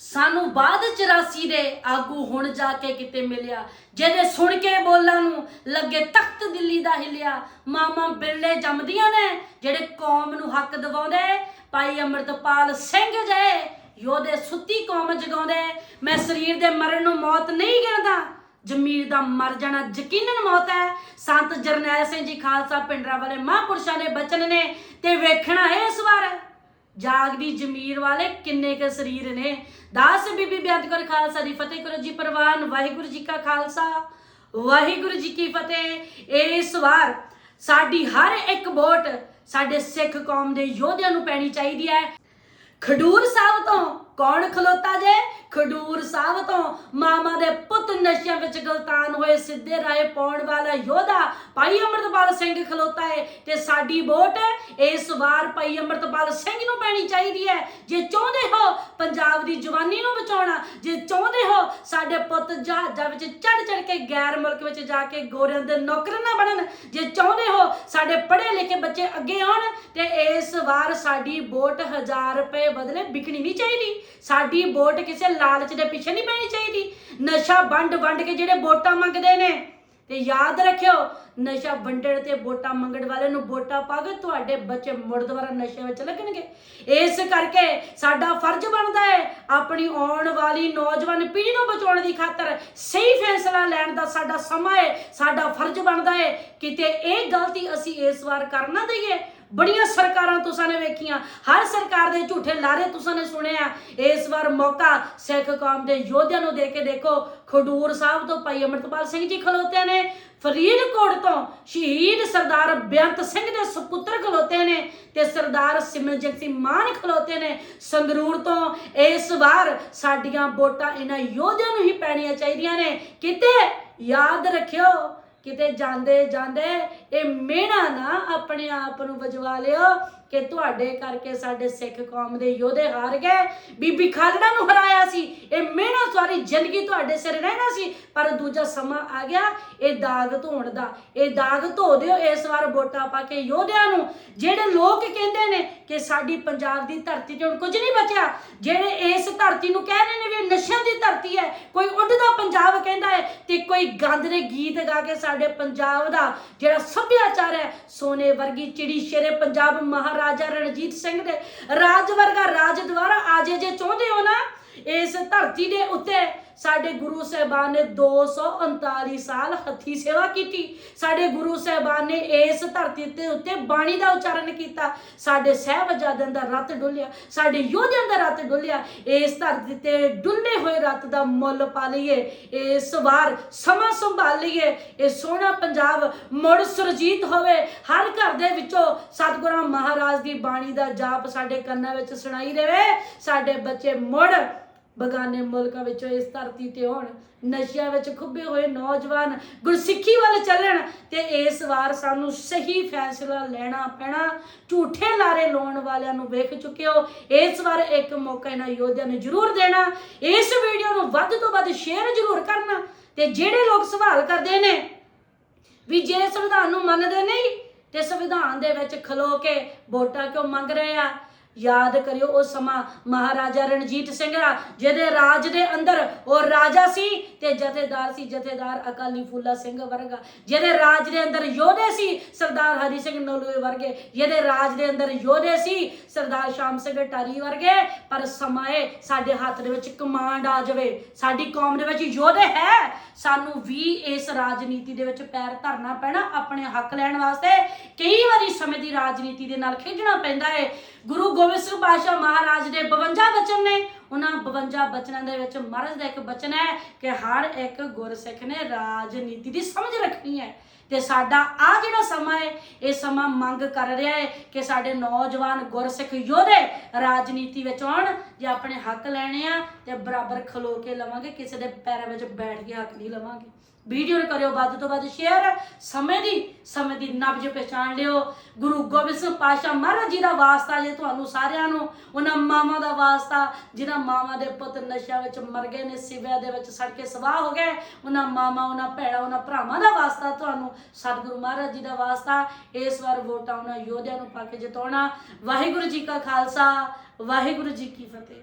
ਸਾਨੂੰ ਬਾਅਦ 84 ਦੇ ਆਗੂ ਹੁਣ ਜਾ ਕੇ ਕਿਤੇ ਮਿਲਿਆ, ਜਿਹਦੇ ਸੁਣ ਕੇ ਬੋਲਾਂ ਨੂੰ ਲੱਗੇ ਤਖਤ ਦਿੱਲੀ ਦਾ ਹਿਲਿਆ। ਮਾਮਾ ਬਿਰਲੇ ਜੰਮਦੀਆਂ ਨੇ, ਜਿਹੜੇ ਕੌਮ ਨੂੰ ਹੱਕ ਦਿਵਾਉਂਦੇ। ਭਾਈ ਅੰਮ੍ਰਿਤਪਾਲ ਸਿੰਘ ਜੇ ਯੋਧੇ ਸੁੱਤੀ ਕੌਮ ਜਗਾਉਂਦੇ। ਮੈਂ ਸਰੀਰ ਦੇ ਮਰਨ ਨੂੰ ਮੌਤ ਨਹੀਂ ਕਹਿੰਦਾ। ਜ਼ਮੀਰ ਦਾ ਮਰ ਜਾਣਾ ਯਕੀਨਨ ਮੌਤ ਹੈ। ਸੰਤ ਜਰਨੈਲ ਸਿੰਘ ਜੀ ਖਾਲਸਾ ਪਿੰਡਰਾ ਵਾਲੇ ਮਹਾਂਪੁਰਸ਼ਾਂ ਦੇ ਬਚਨ ਨੇ ਤੇ ਵੇਖਣਾ ਹੈ ਇਸ ਵਾਰ। ਜਾਗਦੀ ਜ਼ਮੀਰ ਵਾਲੇ ਕਿੰਨੇ ਕ ਸਰੀਰ ਨੇ। ਦਾਸ ਬੀਬੀ ਬੇਅੰਤ ਕਰ ਖਾਲਸਾ ਦੀ ਫਤਿਹ ਕਰੋ ਜੀ ਪ੍ਰਵਾਨ। ਵਾਹਿਗੁਰੂ ਜੀ ਕਾ ਖਾਲਸਾ, ਵਾਹਿਗੁਰੂ ਜੀ ਕੀ ਫਤਿਹ। ਇਸ ਵਾਰ ਸਾਡੀ ਹਰ ਇੱਕ ਵੋਟ ਸਾਡੇ ਸਿੱਖ ਕੌਮ ਦੇ ਯੋਧਿਆਂ ਨੂੰ ਪੈਣੀ ਚਾਹੀਦੀ ਹੈ। ਖਡੂਰ ਸਾਹਿਬ ਤੋਂ ਕੌਣ ਖਲੋਤਾ ਜੇ? ਖਡੂਰ ਸਾਹਿਬ ਤੋਂ ਮਾਮਾ ਦੇ ਪੁੱਤ ਨਸ਼ਿਆਂ ਵਿੱਚ ਗਲਤਾਨ ਹੋਏ, ਸਿੱਧੇ ਰਾਏ ਪਾਉਣ ਵਾਲਾ ਯੋਧਾ ਭਾਈ ਅੰਮ੍ਰਿਤਪਾਲ ਸਿੰਘ ਖਲੋਤਾ ਹੈ ਤੇ ਸਾਡੀ ਵੋਟ ਇਸ ਵਾਰ ਭਾਈ ਅੰਮ੍ਰਿਤਪਾਲ ਸਿੰਘ ਨੂੰ ਪੈਣੀ ਚਾਹੀਦੀ ਹੈ। ਜੇ ਚਾਹੁੰਦੇ ਹੋ ਪੰਜਾਬ ਦੀ ਜਵਾਨੀ ਨੂੰ ਬਚਾਉਣਾ, ਜੇ ਚਾਹੁੰਦੇ ਹੋ ਸਾਡੇ ਪੁੱਤ ਜਹਾਜ਼ਾਂ ਵਿੱਚ ਚੜ ਚੜ ਕੇ ਗੈਰ ਮੁਲਕ ਵਿੱਚ ਜਾ ਕੇ ਗੋਰਿਆਂ ਦੇ ਨੌਕਰ ਨਾ ਬਣਨ, ਜੇ ਚਾਹੁੰਦੇ ਹੋ ਸਾਡੇ ਪੜ੍ਹੇ ਲਿਖੇ ਬੱਚੇ ਅੱਗੇ ਆਉਣ ਤੇ ਇਸ ਵਾਰ ਸਾਡੀ ਵੋਟ 1000 ਰੁਪਏ ਬਦਲੇ ਵਿਕਣੀ ਨਹੀਂ ਚਾਹੀਦੀ। ਸਾਡੀ ਵੋਟ ਕਿਸੇ ਲਾਲਚ ਦੇ ਪਿੱਛੇ ਨਹੀਂ ਪੈਣੀ ਚਾਹੀਦੀ। ਨਸ਼ਾ ਵੰਡ ਵੰਡ ਕੇ ਜਿਹੜੇ ਵੋਟਾਂ ਮੰਗਦੇ ਨੇ, ਤੇ ਯਾਦ ਰੱਖਿਓ, ਨਸ਼ਾ ਵੰਡਣ ਤੇ ਵੋਟਾਂ ਮੰਗਣ ਵਾਲੇ ਨੂੰ ਵੋਟਾਂ ਪਾ ਕੇ ਤੁਹਾਡੇ ਬੱਚੇ ਮੁੜ ਦੁਬਾਰਾ ਨਸ਼ੇ ਵਿੱਚ ਲੱਗਣਗੇ। ਇਸ ਕਰਕੇ ਸਾਡਾ ਫਰਜ਼ ਬਣਦਾ ਹੈ ਆਪਣੀ ਆਉਣ ਵਾਲੀ ਨੌਜਵਾਨ ਪੀੜ੍ਹੀ ਨੂੰ ਬਚਾਉਣ ਦੀ ਖਾਤਰ ਸਹੀ ਫੈਸਲਾ ਲੈਣ ਦਾ ਸਾਡਾ ਸਮਾਂ ਹੈ, ਸਾਡਾ ਫਰਜ਼ ਬਣਦਾ ਹੈ। ਕਿਤੇ ਇਹ ਗਲਤੀ ਅਸੀਂ ਇਸ ਵਾਰ ਕਰ ਨਾ ਦਈਏ ਬੜੀਆਂ ਸਰਕਾਰਾਂ ਤੁਸਾਂ ਨੇ ਵੇਖੀਆਂ। ਹਰ ਸਰਕਾਰ ਦੇ ਝੂਠੇ ਲਾਰੇ ਤੁਸਾਂ ਨੇ ਸੁਣਿਆ ਇਸ ਵਾਰ ਮੌਕਾ ਸਿੱਖ ਕੌਮ ਦੇ ਯੋਧਿਆਂ ਨੂੰ ਦੇ ਕੇ ਦੇਖੋ। ਖਡੂਰ ਸਾਹਿਬ ਤੋਂ ਭਾਈ ਅਮਰਤਪਾਲ ਸਿੰਘ ਜੀ ਖਲੋਤੇ ਨੇ। ਫਰੀਦਕੋਟ ਤੋਂ ਸ਼ਹੀਦ ਸਰਦਾਰ ਬੇਅੰਤ ਸਿੰਘ ਦੇ ਸੁਪੁੱਤਰ ਖਲੋਤੇ ਨੇ ਤੇ ਸਰਦਾਰ ਸਿਮਰਜੀਤ ਸਿੰਘ ਮਾਨ ਖਲੋਤੇ ਨੇ। ਸੰਗਰੂਰ ਤੋਂ ਇਸ ਵਾਰ ਸਾਡੀਆਂ ਵੋਟਾਂ ਇਹਨਾਂ ਯੋਧਿਆਂ ਨੂੰ ਹੀ ਪੈਣੀਆਂ ਚਾਹੀਦੀਆਂ ਨੇ। ਕਿਤੇ ਯਾਦ ਰੱਖਿਓ ਕਿਤੇ ਜਾਂਦੇ ਜਾਂਦੇ ਇਹ ਮਿਹਣਾ ਨਾ ਆਪਣੇ ਆਪ ਨੂੰ ਵਜਵਾ ਲਿਓ ਕਿ ਤੁਹਾਡੇ ਕਰਕੇ ਸਾਡੇ ਸਿੱਖ ਕੌਮ ਦੇ ਯੋਧੇ ਹਾਰ ਗਏ। ਬੀਬੀ ਖਾਲੜਾ ਨੂੰ ਹਰਾਇਆ ਸੀ। ਇਹ ਮਿਹਣਾ ਸਾਰੀ ਜ਼ਿੰਦਗੀ ਤੁਹਾਡੇ ਸਿਰ ਰਹਿਣਾ ਸੀ। ਪਰ ਦੂਜਾ ਸਮਾਂ ਆ ਗਿਆ। ਇਹ ਦਾਗ ਧੋਣ ਦਾ। ਇਹ ਦਾਗ ਧੋ ਦਿਓ ਇਸ ਵਾਰ ਵੋਟਾਂ ਪਾ ਕੇ ਯੋਧਿਆਂ ਨੂੰ। ਜਿਹੜੇ ਲੋਕ ਕਹਿੰਦੇ ਨੇ ਕਿ ਸਾਡੀ ਪੰਜਾਬ ਦੀ ਧਰਤੀ ਚ ਹੁਣ ਕੁਝ ਨਹੀਂ ਬਚਿਆ, ਜਿਹੜੇ ਇਸ ਧਰਤੀ ਨੂੰ ਕਹਿ ਰਹੇ ਨੇ ਵੀ ਨਸ਼ਿਆਂ ਦੀ ਧਰਤੀ ਹੈ, ਕੋਈ ਉੱਡਦਾ ਪੰਜਾਬ ਕਹਿੰਦਾ ਹੈ ਤੇ ਕੋਈ ਗੰਦ ਦੇ ਗੀਤ ਗਾ ਕੇ ਸਾਡੇ ਪੰਜਾਬ ਦਾ ਜਿਹੜਾ ਸੱਭਿਆਚਾਰ ਹੈ, ਸੋਨੇ ਵਰਗੀ ਚਿੜੀ ਸ਼ੇਰੇ ਪੰਜਾਬ ਮਹਾਰਾਜਾ ਰਣਜੀਤ ਸਿੰਘ ਦੇ ਰਾਜ ਵਰਗਾ ਰਾਜ ਦੁਆਰਾ ਆਜੇ ਜੇ ਚਾਹੁੰਦੇ ਹੋ ਨਾ ਇਸ ਧਰਤੀ ਦੇ ਉੱਤੇ ਸਾਡੇ ਗੁਰੂ ਸਾਹਿਬਾਨ ਨੇ 239 ਸਾਲ ਹੱਥੀ ਸੇਵਾ ਕੀਤੀ। ਸਾਡੇ ਗੁਰੂ ਸਾਹਿਬਾਨ ਨੇ ਇਸ ਧਰਤੀ ਤੇ ਉੱਤੇ ਬਾਣੀ ਦਾ ਉਚਾਰਨ ਕੀਤਾ। ਸਾਡੇ ਸਹਿਬਜ਼ਾਦਿਆਂ ਦਾ ਰਤ ਡੁੱਲਿਆ, ਸਾਡੇ ਯੋਧਿਆਂ ਦਾ ਰਤ ਡੁੱਲਿਆ। ਇਸ ਧਰਤੀ ਤੇ ਡੁੱਲੇ ਹੋਏ ਰਤ ਦਾ ਮੁੱਲ ਪਾ ਲਈਏ। ਇਸ ਵਾਰ ਸਮਾਂ ਸੰਭਾਲ ਲਈਏ। ਇਹ ਸੋਹਣਾ ਪੰਜਾਬ ਮੁੜ ਸੁਰਜੀਤ ਹੋਵੇ। ਹਰ ਘਰ ਦੇ ਵਿੱਚੋਂ ਸਤਿਗੁਰਾਂ ਮਹਾਰਾਜ ਦੀ ਬਾਣੀ ਦਾ ਜਾਪ ਸਾਡੇ ਕੰਨਾਂ ਵਿੱਚ ਸੁਣਾਈ ਦੇਵੇ। ਸਾਡੇ ਬੱਚੇ ਮੁੜ ਬਗਾਨੇ ਮੁਲਕਾਂ ਵਿੱਚੋਂ ਇਸ ਧਰਤੀ ਤੇ ਹੋਣ, ਨਸ਼ਿਆਂ ਵਿੱਚ ਖੁੱਬੇ ਹੋਏ ਨੌਜਵਾਨ ਗੁਰਸਿੱਖੀ ਵੱਲ ਚੱਲਣ ਤੇ ਇਸ ਵਾਰ ਸਾਨੂੰ ਸਹੀ ਫੈਸਲਾ ਲੈਣਾ ਪੈਣਾ। ਝੂਠੇ ਲਾਰੇ ਲਾਉਣ ਵਾਲਿਆਂ ਨੂੰ ਵੇਖ ਚੁੱਕੇ ਹੋ ਇਸ ਵਾਰ ਇੱਕ ਮੌਕਾ ਇਹਨਾਂ ਯੋਧਿਆਂ ਨੂੰ ਜ਼ਰੂਰ ਦੇਣਾ। ਇਸ ਵੀਡੀਓ ਨੂੰ ਵੱਧ ਤੋਂ ਵੱਧ ਸ਼ੇਅਰ ਜ਼ਰੂਰ ਕਰਨਾ ਤੇ ਜਿਹੜੇ ਲੋਕ ਸਵਾਲ ਕਰਦੇ ਨੇ ਵੀ ਜੇ ਸੰਵਿਧਾਨ ਨੂੰ ਮੰਨਦੇ ਨਹੀਂ ਤੇ ਸੰਵਿਧਾਨ ਦੇ ਵਿੱਚ ਖਲੋ ਕੇ ਵੋਟਾਂ ਕਿਉਂ ਮੰਗ ਰਹੇ ਆ? ਯਾਦ ਕਰਿਓ ਉਹ ਸਮਾਂ ਮਹਾਰਾਜਾ ਰਣਜੀਤ ਸਿੰਘ ਦਾ, ਜਿਹਦੇ ਰਾਜ ਦੇ ਅੰਦਰ ਉਹ ਰਾਜਾ ਸੀ ਤੇ ਜਥੇਦਾਰ ਸੀ, ਜਥੇਦਾਰ ਅਕਾਲੀ ਫੂਲਾ ਸਿੰਘ ਵਰਗਾ, ਜਿਹਦੇ ਰਾਜ ਦੇ ਅੰਦਰ ਯੋਧੇ ਸੀ, ਸਰਦਾਰ ਹਰੀ ਸਿੰਘ ਨਲੂਏ ਵਰਗੇ, ਜਿਹਦੇ ਰਾਜ ਦੇ ਅੰਦਰ ਯੋਧੇ ਸੀ, ਸਰਦਾਰ ਸ਼ਾਮ ਸਿੰਘ ਟਾਰੀ ਵਰਗੇ, ਪਰ ਸਮਾਏ ਸਾਡੇ ਹੱਥ ਦੇ ਵਿੱਚ ਕਮਾਂਡ ਆ ਜਾਵੇ, ਸਾਡੀ ਕੌਮ ਦੇ ਵਿੱਚ ਯੋਧੇ ਹੈ। ਸਾਨੂੰ ਵੀ ਇਸ ਰਾਜਨੀਤੀ ਦੇ ਵਿੱਚ ਪੈਰ ਧਰਨਾ ਪੈਣਾ, ਆਪਣੇ ਹੱਕ ਲੈਣ ਵਾਸਤੇ ਕਈ ਵਾਰੀ ਸਮੇਂ ਦੀ ਰਾਜਨੀਤੀ ਦੇ ਨਾਲ ਖੇਡਣਾ ਪੈਂਦਾ ਹੈ ਗੁਰੂ ਗੋਬਿੰਦ ਸਿੰਘ ਪਾਤਸ਼ਾਹ ਮਹਾਰਾਜ ਦੇ 52 ਬਚਨ ਨੇ, ਉਹਨਾਂ 52 ਬਚਨਾਂ ਦੇ ਵਿੱਚ ਮਹਾਰਾਜ ਦਾ ਇੱਕ ਬਚਨ ਹੈ ਕਿ ਹਰ ਇੱਕ ਗੁਰਸਿੱਖ ਨੇ ਰਾਜਨੀਤੀ ਦੀ ਸਮਝ ਰੱਖਣੀ ਹੈ। ਤੇ ਸਾਡਾ ਆ ਜਿਹੜਾ ਸਮਾਂ ਹੈ, ਇਹ ਸਮਾਂ ਮੰਗ ਕਰ ਰਿਹਾ ਹੈ ਕਿ ਸਾਡੇ ਨੌਜਵਾਨ ਗੁਰਸਿੱਖ ਯੋਧੇ ਰਾਜਨੀਤੀ ਵਿੱਚ ਆਉਣ, ਜੇ ਆਪਣੇ ਹੱਕ ਲੈਣੇ ਆ ਤੇ ਬਰਾਬਰ ਖਲੋ ਕੇ ਲਵਾਂਗੇ, ਕਿਸੇ ਦੇ ਪੈਰਾਂ ਵਿੱਚ ਬੈਠ ਕੇ ਹੱਕ ਨਹੀਂ ਲਵਾਂਗੇ। ਵੀਡੀਓ ਕਰਿਓ, ਵੱਧ ਤੋਂ ਵੱਧ ਸ਼ੇਅਰ ਸਮੇਂ ਦੀ ਸਮੇਂ ਦੀ ਨਬਜ ਪਛਾਣ ਲਿਓ। ਗੁਰੂ ਗੋਬਿੰਦ ਸਿੰਘ ਪਾਤਸ਼ਾਹ ਮਹਾਰਾਜ ਜੀ ਦਾ ਵਾਸਤਾ ਜੇ ਤੁਹਾਨੂੰ ਸਾਰਿਆਂ ਨੂੰ, ਉਹਨਾਂ ਮਾਵਾਂ ਦਾ ਵਾਸਤਾ, ਜਿਹਨਾਂ ਮਾਵਾਂ ਦੇ ਪੁੱਤ ਨਸ਼ਿਆਂ ਵਿੱਚ ਮਰ ਗਏ ਨੇ, ਸਿਵਿਆਂ ਦੇ ਵਿੱਚ ਸੜ ਕੇ ਸਵਾਹ ਹੋ ਗਏ, ਉਹਨਾਂ ਮਾਵਾਂ, ਉਹਨਾਂ ਭੈਣਾਂ, ਉਹਨਾਂ ਭਰਾਵਾਂ ਦਾ ਵਾਸਤਾ ਤੁਹਾਨੂੰ ਸਤਿਗੁਰੂ ਮਹਾਰਾਜ ਜੀ ਦਾ ਵਾਸਤਾ, ਇਸ ਵਾਰ ਵੋਟਾਂ ਉਹਨਾਂ ਯੋਧਿਆਂ ਨੂੰ ਪਾ ਕੇ ਜਿਤਾਉਣਾ। ਵਾਹਿਗੁਰੂ ਜੀ ਕਾ ਖਾਲਸਾ, ਵਾਹਿਗੁਰੂ ਜੀ ਕੀ ਫਤਿਹ।